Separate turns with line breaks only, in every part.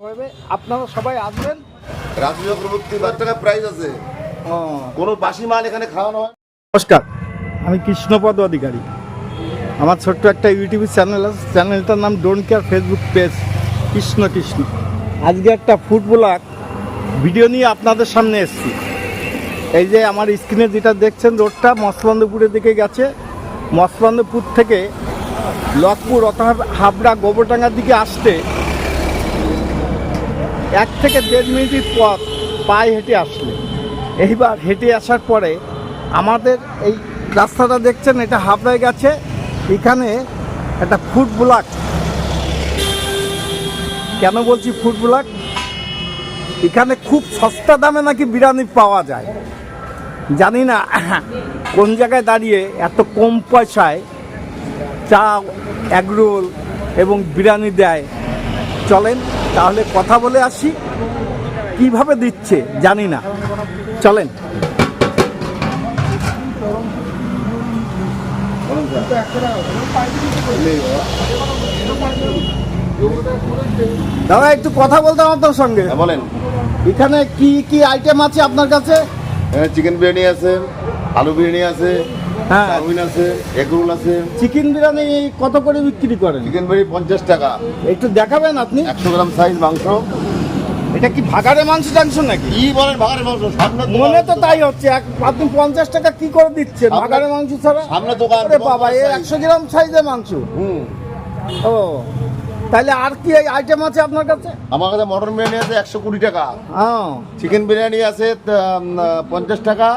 হবে আপনারা সবাই আসবেন।
রাজু চক্রবর্তী বার টাকা প্রাইজ আছে কোনো বাসি মাল এখানে খাওয়ানো হয়?
নমস্কার আমি কৃষ্ণপদ অধিকারী। আমার ছোট্ট একটা ইউটিউব চ্যানেল আছে। চ্যানেলটার নাম don't care Facebook page Krishna Krishna. আজকে একটা ফুড ব্লগ ভিডিও নিয়ে আপনাদের সামনে এসেছি। এই যে আমার স্ক্রিনে যেটা দেখছেন রোডটা মসলন্দপুরের দিকে গেছে। মসলন্দপুর থেকে লকপুর অথবা হাবড়া গোবরডাঙ্গার দিকে আসতে এক থেকে দেড় মিনিটের পথ পায়ে হেঁটে আসলে। এইবার হেঁটে আসার পরে আমাদের এই রাস্তাটা দেখছেন, এটা হাবড়ায় গেছে, এখানে একটা ফুড ব্লক। কেন বলছি ফুড ব্লক? এখানে খুব সস্তা দামে নাকি বিরিয়ানি পাওয়া যায়। জানি না কোন জায়গায় দাঁড়িয়ে এত কম পয়সায় চা এগরোল এবং বিরিয়ানি দেয়। চলেন তাহলে কথা বলে আসি। কীভাবে দিচ্ছে জানি না। চলেন। দাদা একটু কথা বলতাম আপনার সঙ্গে।
হ্যাঁ, বলেন।
এখানে কি কি আইটেম আছে আপনার কাছে?
চিকেন বিরিয়ানি আছে আলু বিরিয়ানি আছে
হ্যাঁ।
চাউমিন আছে এগ রোল আছে।
চিকেন বিরিয়ানি কত করে বিক্রি করেন?
চিকেন বিরিয়ানি পঞ্চাশ টাকা।
একটু দেখাবেন আপনি।
একশো গ্রাম সাইজ মাংস।
এটা কি ভাগাড়ে মাংস টাংস নাকি?
কি বলেন ভাগাড়ের মাংস সামনে।
মনে তো তাই হচ্ছে। আপনি পঞ্চাশ টাকা কি করে দিচ্ছেন মাংস ছাড়া?
সামনে দোকান
বাবা এ একশো গ্রাম সাইজের মাংস।
হুম।
ও। তাহলে আর কি আইটেম আছে আপনার কাছে?
আমার কাছে মটন বিরিয়ানি আছে একশো কুড়ি টাকা।
হ্যাঁ
চিকেন বিরিয়ানি আছে পঞ্চাশ টাকা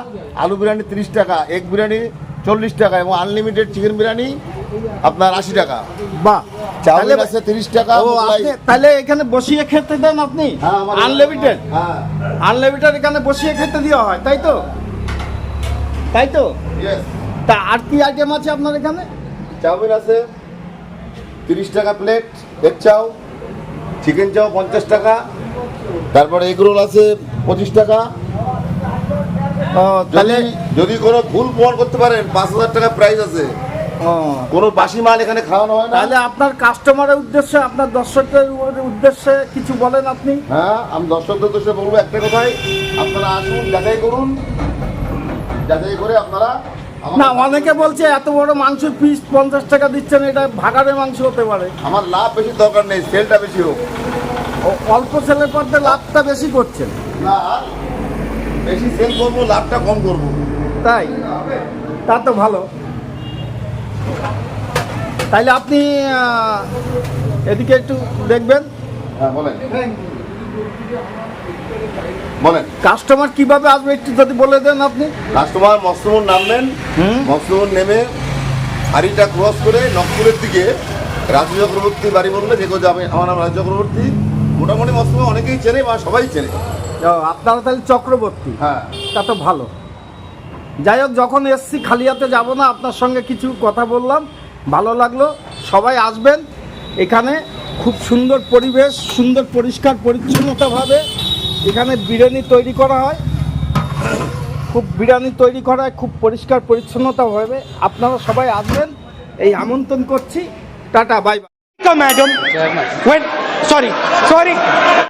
আলু বিরিয়ানি তিরিশ টাকা এগ বিরিয়ানি চল্লিশ টাকা এবং আনলিমিটেড চিকেন বিরিয়ানি আপনার আশি টাকা।
বাহ।
চাউমিন আছে তিরিশ টাকা
ও আপনি তাহলে এখানে বসিয়ে খেতে দেন আপনি?
হ্যাঁ,
আনলিমিটেড
হ্যাঁ।
আনলিমিটেড এখানে বসিয়ে খেতে দেওয়া হয় তাই তো? তাই তো? তা আর কি আইটেম আছে আপনার এখানে?
চাউমিন আছে তিরিশ টাকা প্লেট এগ চাও চিকেন চাও পঞ্চাশ টাকা তারপরে এগ রোল আছে পঁচিশ টাকা
তাহলে
যদি কোনো ভুল প্রমাণ করতে পারেন পাঁচ হাজার টাকা প্রাইস আছে। কোনো বাসি মাল এখানে খাওয়ানো হয় না?
তাহলে আপনার কাস্টমারের উদ্দেশ্যে আপনার দর্শকদের উদ্দেশ্যে কিছু বলেন আপনি।
হ্যাঁ আমি দর্শকদের বলব একটা কথাই। আপনারা আসুন যাচাই করুন। যাচাই করে আপনারা
না অনেকে বলছে এত বড় মাংস পিস পঞ্চাশ টাকা দিচ্ছেন এটা ভাগাড়ে মাংস হতে পারে।
আমার লাভ বেশি দরকার নেই সেলটা বেশি হোক।
অল্প ছেলের পথে লাভটা বেশি করছেন।
না বেশি সেল করব লাভটা কম করব।
তাই? তা তো ভালো। তাইলে আপনি এদিকে একটু দেখবেন।
হ্যাঁ বলেন। বলেন।
কাস্টমার কীভাবে আসবে একটু যদি বলে দেন আপনি।
কাস্টমার মস্তমন নামবেন।
হুম।
মস্তমন নেমে হাড়িটা ক্রস করে নকপুরের দিকে রাজু চক্রবর্তী বাড়ি বললে যে কেউ যাবে। আমার নাম রাজু চক্রবর্তী। মোটামুটি মস্তমন অনেকেই চেনে বা সবাই চেনে।
আপনারা তাহলে চক্রবর্তী।
হ্যাঁ।
তা তো ভালো। যাই হোক যখন এসছি খালি হাতে যাব না আপনার সঙ্গে কিছু কথা বললাম ভালো লাগল। সবাই আসবেন এখানে খুব সুন্দর পরিবেশ সুন্দর পরিষ্কার পরিচ্ছন্নতাভাবে। এখানে বিরিয়ানি তৈরি করা হয়। খুব বিরিয়ানি তৈরি করা হয় খুব পরিষ্কার পরিচ্ছন্নতাভাবে। আপনারা সবাই আসবেন এই আমন্ত্রণ করছি। Tata bye bye
madam. Sorry. Sorry.